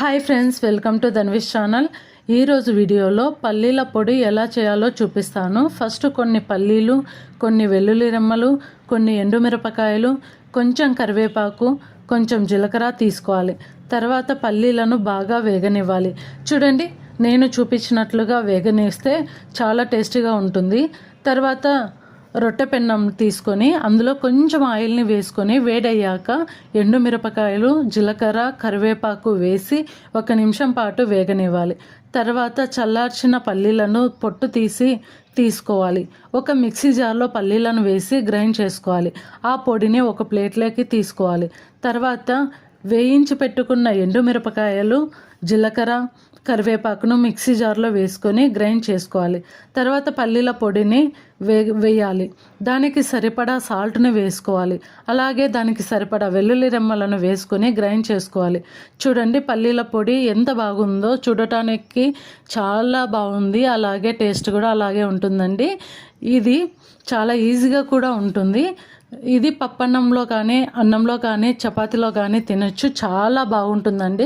Hi friends welcome to Dhanvish channel. ఈరోజు వీడియోలో పల్లీల పొడి ఎలా చేయాలో చూపిస్తాను. ఫస్ట్ కొన్ని పల్లీలు కొన్ని వెల్లుల్లి రెమ్మలు కొన్ని ఎండుమిరపకాయలు కొంచెం కరివేపాకు కొంచెం జీలకర్ర తీసుకోవాలి. తర్వాత పల్లీలను బాగా వేగనివ్వాలి. చూడండి నేను చూపించినట్లుగా వేగనిస్తే చాలా టేస్టీగా ఉంటుంది. తర్వాత రొట్టె పెన్నం తీసుకొని అందులో కొంచెం ఆయిల్ని వేసుకొని వేడయ్యాక ఎండుమిరపకాయలు జీలకర్ర కరివేపాకు వేసి ఒక నిమిషం పాటు వేగనివ్వాలి. తర్వాత చల్లార్చిన పల్లీలను పొట్టు తీసి తీసుకోవాలి. ఒక మిక్సీ జార్లో పల్లీలను వేసి గ్రైండ్ చేసుకోవాలి. ఆ పొడిని ఒక ప్లేట్లోకి తీసుకోవాలి. తర్వాత వేయించి పెట్టుకున్న ఎండుమిరపకాయలు జీలకర్ర కరివేపాకును మిక్సీ జార్లో వేసుకొని గ్రైండ్ చేసుకోవాలి. తర్వాత పల్లీల పొడిని వే వేయాలి. దానికి సరిపడా సాల్ట్ని వేసుకోవాలి. అలాగే దానికి సరిపడా వెల్లుల్లి రెమ్మలను వేసుకొని గ్రైండ్ చేసుకోవాలి. చూడండి పల్లీల పొడి ఎంత బాగుందో. చూడటానికి చాలా బాగుంది. అలాగే టేస్ట్ కూడా అలాగే ఉంటుందండి. ఇది చాలా ఈజీగా కూడా ఉంటుంది. ఇది పప్పన్నంలో కానీ అన్నంలో కానీ చపాతీలో కానీ తినచ్చు. చాలా బాగుంటుందండి.